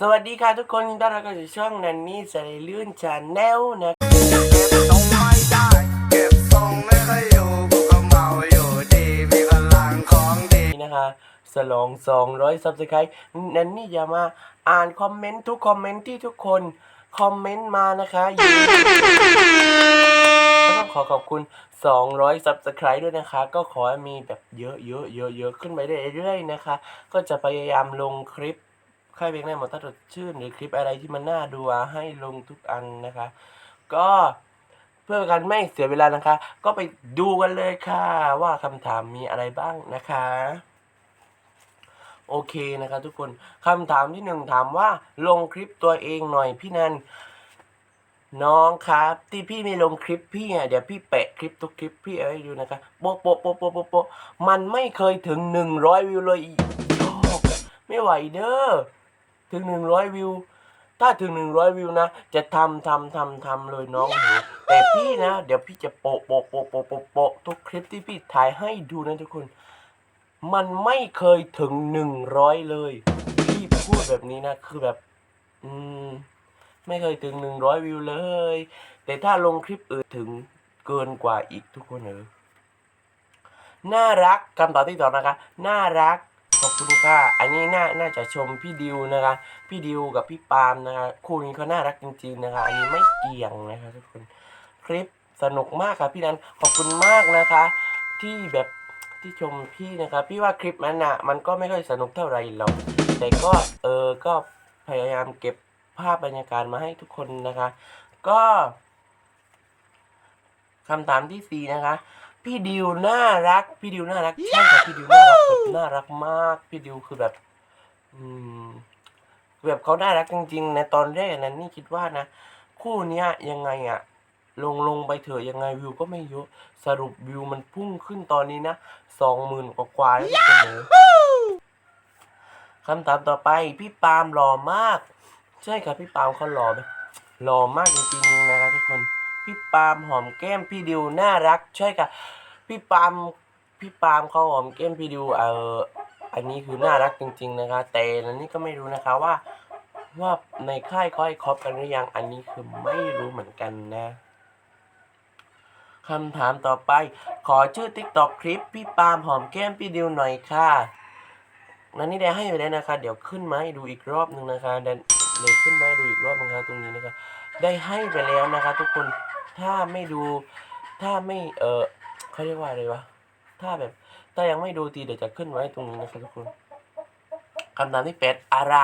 สวัสดีค่ะทุกคนยินดีต้อนรับเข้าสู่ช่องนันนี่สายลื่นชาแนลนะเก็บทรงไม่ได้เก็บทรงไม่ค่อยอยู่กูก็เมาอยู่ดีมีพลังของดีนี่นะคะสลอง200 subscribe นันนี่จะมาอ่านคอมเมนต์ทุกคอมเมนต์ที่ทุกคนคอมเมนต์มานะคะยู่ก็ต้องขอขอบคุณ 200 subscribe ด้วยนะคะ ก็ขอให้มีแบบเยอะเยอะเยอะเยอะขึ้นไปเรื่อยๆนะคะ ก็จะพยายามลงคลิป ค่ายเพลงในหมดตัดชื่น หรือคลิปอะไรที่มันน่าดูให้ลงทุกอันนะคะ ก็เพื่อการไม่เสียเวลานะคะ ก็ไปดูกันเลยค่ะ ว่าคำถามมีอะไรบ้างนะคะ โอเคนะคะทุกคนคำถามที่หนึ่งถามว่าลงคลิปตัวเองหน่อยพี่นันน้องครับ ที่พี่ไม่ลงคลิปพี่อะเดี๋ยวพี่แปะคลิปทุกคลิปพี่เอาให้ดูนะคะโปะโปะโปะโปะโปะมันไม่เคยถึงหนึ่งร้อยวิวเลยอีกไม่ไหวเด้อ ถึงหนึ่งร้อยวิว ถ้าถึงหนึ่งร้อยวิวนะ จะทำทำทำทำเลยน้องหนูแต่พี่นะ เดี๋ยวพี่จะโปะโปะโปะโปะโปะโปะทุกคลิปที่พี่ถ่ายให้ดูนะทุกคน มันไม่เคยถึงหนึ่งร้อยเลย พี่พูดแบบนี้นะ คือแบบ อืม ไม่เคยถึงหนึ่งร้อยวิวเลย แต่ถ้าลงคลิปอื่นถึงเกินกว่าอีกทุกคนเออน่ารักคำตอบที่สองนะคะ น่ารัก ขอบคุณค่ะ อันนี้น่าน่าจะชมพี่ดิวนะคะ พี่ดิวกับพี่ปาล์มนะคะ คู่นี้เขาน่ารักจริงๆนะคะ อันนี้ไม่เกี่ยงนะคะทุกคน คลิปสนุกมากค่ะพี่นันขอบคุณมากนะคะ ที่แบบที่ชมพี่นะคะ พี่ว่าคลิปนั้นน่ะ มันก็ไม่ค่อยสนุกเท่าไหร่หรอก แต่ก็เออ ก็พยายามเก็บภาพบรรยากาศมาให้ทุกคนนะคะ ก็คำถามที่สี่นะคะ พี่ดิวน่ารัก พี่ดิวน่ารักใช่ค่ะพี่ดิวน่ารักแบบน่ารักมาก พี่ดิวคือแบบ อืมแบบเขาน่ารักจริงๆในตอนแรกนั้นนี่คิดว่านะคู่เนี้ยยังไงอะลงลงไปเถอะยังไงวิวก็ไม่เยอะสรุปวิวมันพุ่งขึ้นตอนนี้นะสองหมื่นกว่าๆแล้วทุกคนเลยคำถามต่อไปพี่ปาล์มหล่อมาก ใช่ครับพี่ปาล์มเขาหล่อแบบหล่อมากจริงๆนะครับทุกคน พี่ปาล์มหอมแก้มพี่ดิวน่ารักใช่ค่ะพี่ปาล์มพี่ปาล์มเขาหอมแก้มพี่ดิวเอออันนี้คือน่ารักจริง ๆ นะคะ แต่อันนี้ก็ไม่รู้นะคะว่า ว่าในค่ายเขาให้คบกันหรือยังอันนี้คือไม่รู้เหมือนกันนะคำถามต่อไป ขอชื่อ TikTok คลิปพี่ปาล์มหอมแก้มพี่ดิวหน่อยค่ะนั่นนี่ได้ให้ไปแล้วนะคะ เดี๋ยวขึ้นมาให้ดูอีกรอบหนึ่งนะคะเดนเดี๋ยวขึ้นมาให้ดูอีกรอบนึงนะคะตรงนี้นะคะได้ให้ไปแล้วนะคะ ทุกคน ถ้าไม่ดู ถ้าไม่เออเขาเรียกว่าอะไรวะ ถ้าแบบ ถ้ายังไม่ดูทีเดี๋ยวจะขึ้นไว้ตรงนี้นะคะทุกคนคำถามที่แปดอะไร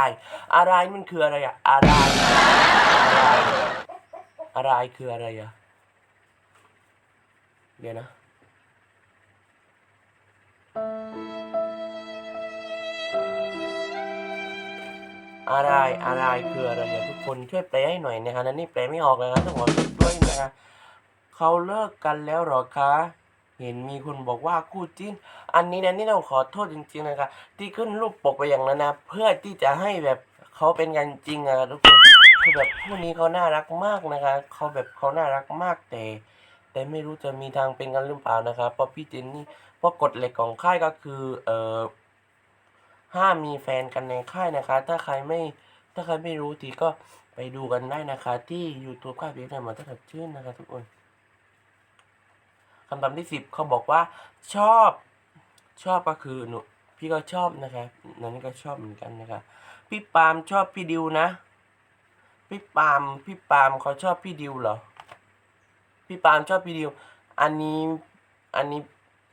อะไรมันคืออะไรอะอะไร อะไร อะไรคืออะไรอะเดี๋ยวนะ อะไรอะไรคืออะไรอะทุกคนช่วยแปลให้หน่อยนะคะนั่นนี่แปลไม่ออกเลยนะต้องขอโทษด้วยนะคะเขาเลิกกันแล้วหรอคะเห็นมีคนบอกว่าคู่จิ้น อันนี้นะนี่ต้องขอโทษจริงๆนะคะที่ขึ้นรูปปกไปอย่างนั้นนะเพื่อที่จะให้แบบเขาเป็นกันจริงอะทุกคนคือแบบคู่นี้เขาน่ารักมากนะคะเขาแบบเขาน่ารักมากแต่ แต่ไม่รู้จะมีทางเป็นกันหรือเปล่านะคะเพราะพี่เจนนี่เพราะกฎเหล็กของค่ายก็คือเอ่อ ห้ามมีแฟนกันในค่ายนะคะ ถ้าใครไม่ถ้าใครไม่รู้ทีก็ไปดูกันได้นะคะ ที่ YouTube ค่ายเพียงแต่หมอตะถัดชื่นนะคะทุกคนคำถามที่สิบเขาบอกว่าชอบชอบก็คือหนูพี่ก็ชอบนะคะนันนี่ก็ชอบเหมือนกันนะคะพี่ปามชอบพี่ดิวนะ พี่ปามพี่ปามเขาชอบพี่ดิวเหรอ พี่ปามชอบพี่ดิว อันนี้อันนี้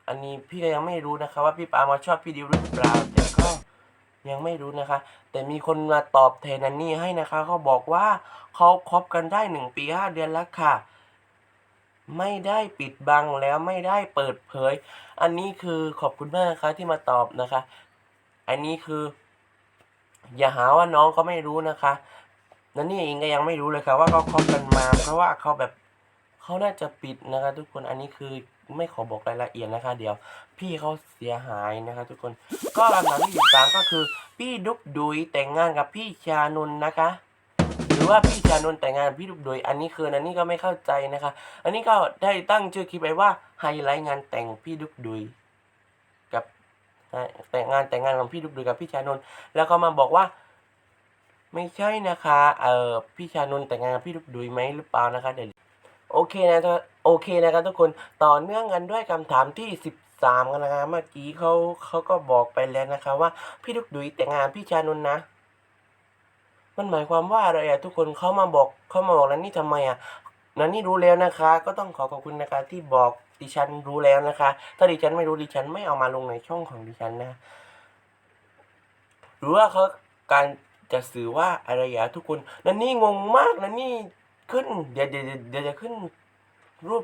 อันนี้พี่ก็ยังไม่รู้นะคะ ว่าพี่ปามเขาชอบพี่ดิวหรือเปล่า ยังไม่รู้นะคะ แต่มีคนมาตอบแทนนันนี่ให้นะคะ เขาบอกว่าเขาคบกันได้หนึ่งปีห้าเดือนแล้วค่ะ ไม่ได้ปิดบังแล้วไม่ได้เปิดเผย อันนี้คือขอบคุณมากนะคะที่มาตอบนะคะ อันนี้คือ อย่าหาว่าน้องเขาไม่รู้นะคะนันนี่เองก็ยังไม่รู้เลยค่ะว่าเขาคบกันมา เพราะว่าเขาแบบ เขาน่าจะปิดนะคะทุกคนอันนี้คือไม่ขอบอกรายละเอียดนะคะ เดี๋ยว พี่เขาเสียหายนะคะทุกคนก็ลำดับที่สิบสามก็คือ พี่ดุ๊กดุยแต่งงานกับพี่ชานนท์นะคะหรือว่าพี่ชานนท์แต่งงานกับพี่ดุ๊กดุยอันนี้คืออันนี้ก็ไม่เข้าใจนะคะ อันนี้ก็ได้ตั้งชื่อคลิปไว้ว่าไฮไลท์งานแต่งพี่ดุ๊กดุยกับแต่งงานแต่งงานของพี่ดุ๊กดุยกับพี่ชานนท์แล้วก็มาบอกว่าไม่ใช่นะคะ เออพี่ชานนท์แต่งงานกับพี่ดุ๊กดุยไหมหรือเปล่านะคะเดี๋ยว โอเคนะโอเคนะครับทุกคนต่อเนื่องกันด้วยคำถามที่สิบสามกันนะคะเมื่อกี้เขาเขาก็บอกไปแล้วนะคะว่าพี่ดุกดุยแต่งงานพี่ชานนท์นะมันหมายความว่าอะไรอะทุกคนเขามาบอกเขามาบอกนันนี่ทำไมอะนันนี่รู้แล้วนะคะ ก็ต้องขอขอบคุณนะคะที่บอกดิฉันรู้แล้วนะคะ ถ้าดิฉันไม่รู้ดิฉันไม่เอามาลงในช่องของดิฉันนะหรือว่าเขาการจะสื่อว่าอะไรอย่าทุกคนนันนี่งงมากนันนี่ ขึ้นเดี๋ยวเดี๋ยวเดี๋ยวเดี๋ยวจะขึ้นรูป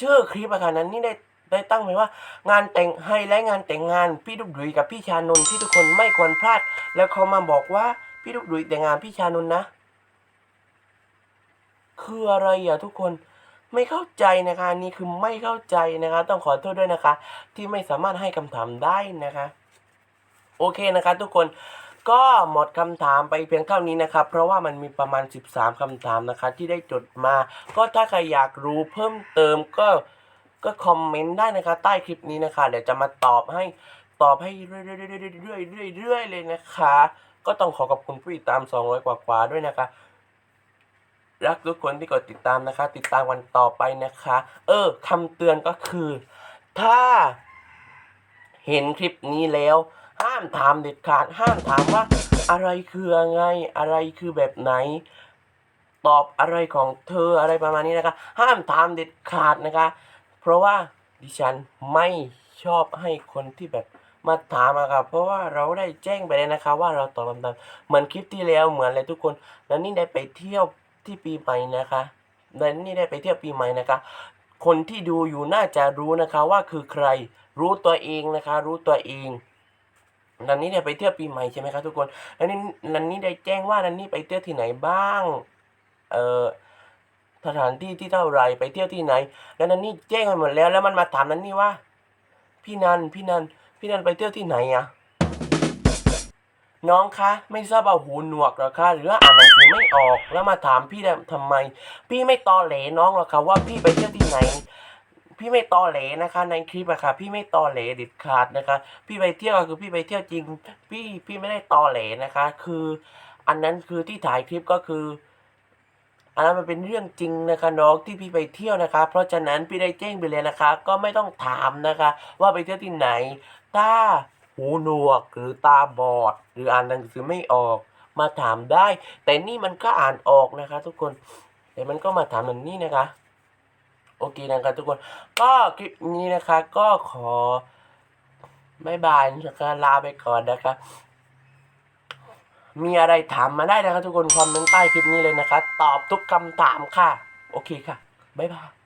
ชื่อคลิปอะค่ะนั้นนี่ได้ได้ตั้งไว้ว่า งานแต่งไฮไลท์งานแต่งงานพี่ดุกดุยกับพี่ชานนท์ที่ทุกคนไม่ควรพลาด แล้วเขามาบอกว่าพี่ดุกดุยแต่งงานพี่ชานนท์นะ คืออะไรอะทุกคนไม่เข้าใจนะคะนนี่คือไม่เข้าใจนะคะ ต้องขอโทษด้วยนะคะ ที่ไม่สามารถให้คำถามได้นะคะ โอเคนะคะ ทุกคน ก็หมดคำถามไปเพียงเท่านี้นะครับ เพราะว่ามันมีประมาณ 13คำถามนะคะ ที่ได้จดมา ก็ถ้าใครอยากรู้เพิ่มเติมก็ก็คอมเมนต์ได้นะคะใต้คลิปนี้นะคะ เดี๋ยวจะมาตอบให้ตอบให้เรื่อยๆเรื่อยๆเรื่อยๆเรื่อยๆเลยนะคะ ก็ต้องขอขอบคุณผู้ติดตาม 200 กว่าๆด้วยนะคะ รักทุกคนที่กดติดตามนะคะ ติดตามวันต่อไปนะคะ เออคำเตือนก็คือ ถ้าเห็นคลิปนี้แล้ว ห้ามถามเด็ดขาด ห้ามถามว่าอะไรคือไงอะไรคือแบบไหน ตอบอะไรของเธออะไรประมาณนี้นะคะ ห้ามถามเด็ดขาดนะคะ เพราะว่าดิฉันไม่ชอบให้คนที่แบบมาถามอะครับเพราะว่าเราได้แจ้งไปแล้วนะคะว่าเราตอบคำถามเหมือนคลิปที่แล้วเหมือนเลยทุกคน แล้วนี่ได้ไปเที่ยวที่ปีใหม่นะคะแล้วนี่ได้ไปเที่ยวปีใหม่นะคะ คนที่ดูอยู่น่าจะรู้นะคะว่าคือใครรู้ตัวเองนะคะ รู้ตัวเอง นันนี่เนี่ยไปเที่ยวปีใหม่ใช่ไหมคะทุกคนแล้วนี่นันนี่ได้แจ้งว่านันนี่ไปเที่ยวที่ไหนบ้าง เอ่อสถานที่ที่เท่าไรไปเที่ยวที่ไหน แล้วนันนี่แจ้งไปหมดแล้ว แล้วมันมาถามนันนี่ว่า พี่นันพี่นันพี่นันไปเที่ยวที่ไหนอะน้องคะ ไม่ทราบว่าหูหนวกหรอคะหรือว่าอ่านหนังสือไม่ออกแล้วมาถามพี่ทำไม พี่ไม่ตอแหลน้องหรอคะว่าพี่ไปเที่ยวที่ไหน พี่ไม่ตอแหลนะคะ ในคลิปอะค่ะ พี่ไม่ตอแหลเด็ดขาดนะคะ พี่ไปเที่ยวก็คือพี่ไปเที่ยวจริง พี่พี่ไม่ได้ตอแหลนะคะ คืออันนั้นคือที่ถ่ายคลิปก็คืออันนั้นมันเป็นเรื่องจริงนะคะน้องที่พี่ไปเที่ยวนะคะ เพราะฉะนั้นพี่ได้แจ้งไปเลยนะคะ ก็ไม่ต้องถามนะคะ ว่าไปเที่ยวที่ไหน ถ้าหูหนวกหรือตาบอด หรืออ่านหนังสือไม่ออก มาถามได้ แต่นี่มันก็อ่านออกนะคะ ทุกคน แต่มันก็มาถามแบบนี้นะคะ โอเคนะครับทุกคน ก็คลิปนี้นะคะก็ขอบายบายนะคะลาไปก่อนนะคะมีอะไรถามมาได้นะครับทุกคนคอมเมนต์ใต้คลิปนี้เลยนะคะ ตอบทุกคำถามค่ะ โอเคค่ะ บ๊ายบาย